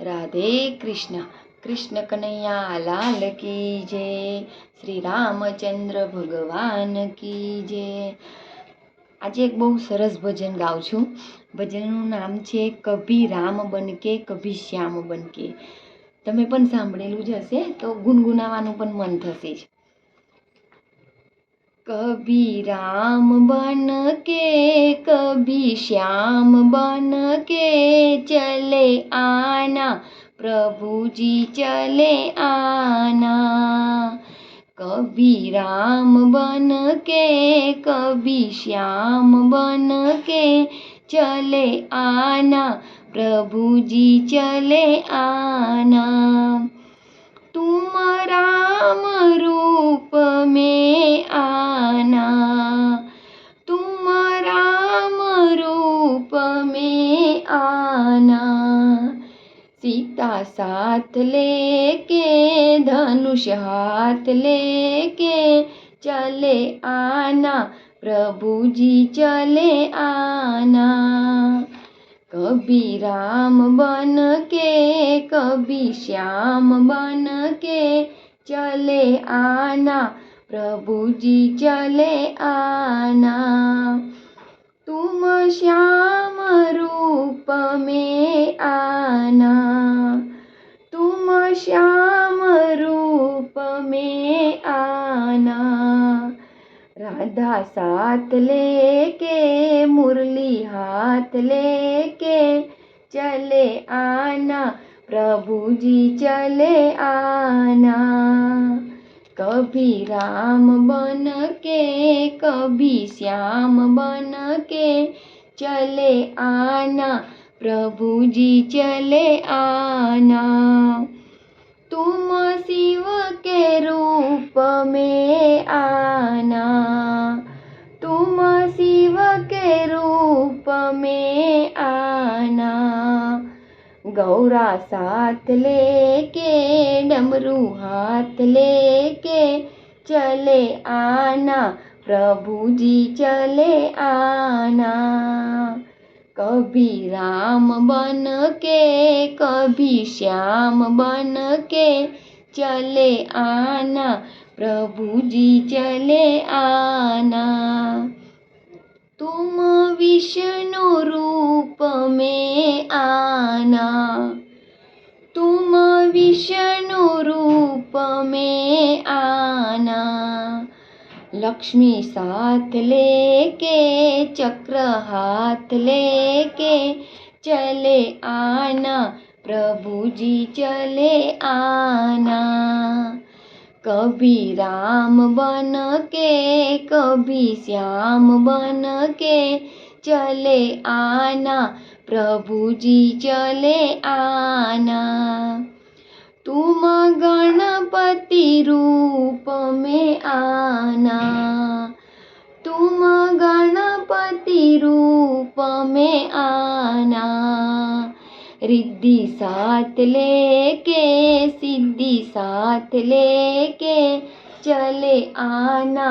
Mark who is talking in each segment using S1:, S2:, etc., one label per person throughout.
S1: રાધે કૃષ્ણ કૃષ્ણ કનૈયા લાલ કી જય શ્રી રામચંદ્ર ભગવાન કી જય આજે એક બહુ સરસ ભજન ગાઉં છું. ભજનનું નામ છે કભી રામ બનકે, કભી શ્યામ બનકે. તમે પણ સાંભળેલું જ હશે, તો ગુનગુનાવાનું પણ મન થશે. જ કભી રામ બન भी श्याम बन के चले आना प्रभु जी चले आना। कभी राम बन के कभी श्याम बन के चले आना प्रभु जी चले आना। तुम राम रू आना। सीता साथ लेके, धनुष हाथ लेके चले आना। प्रभु जी चले आना। कभी राम बन के कभी श्याम बन के चले आना। प्रभु जी चले आना। तुम श्याम रूप में आना। तुम श्याम रूप में आना। राधा साथ लेके, मुरली हाथ लेके चले आना। प्रभु जी चले आना। कभी राम बन के, कभी श्याम बन के चले आना। प्रभु जी चले आना। तुम शिव के रूप में आना। तुम शिव के रूप में आना गौरा साथ लेके, डमरू हाथ लेके चले आना प्रभु जी चले आना। कभी राम बन के कभी श्याम बन के चले आना प्रभु जी चले आना। तुम विष्णु रूप में आना तुम विष्णु रूप में आना लक्ष्मी साथ लेके, चक्र हाथ लेके, चले आना प्रभु जी चले आना। कभी राम बन के कभी श्याम बन के चले आना प्रभु जी चले आना। तुम गणपति रूप में आना, तुम गणपति रूप में आना। रिद्धि साथ लेके, सिद्धि साथ लेके चले आना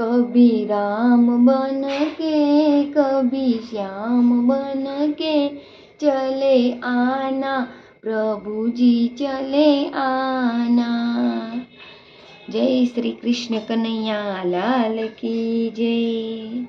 S1: कभी राम बन के, कभी श्याम बन के चले आना। प्रभु जी चले आना। जय श्री कृष्ण कन्हैया लाल की जय।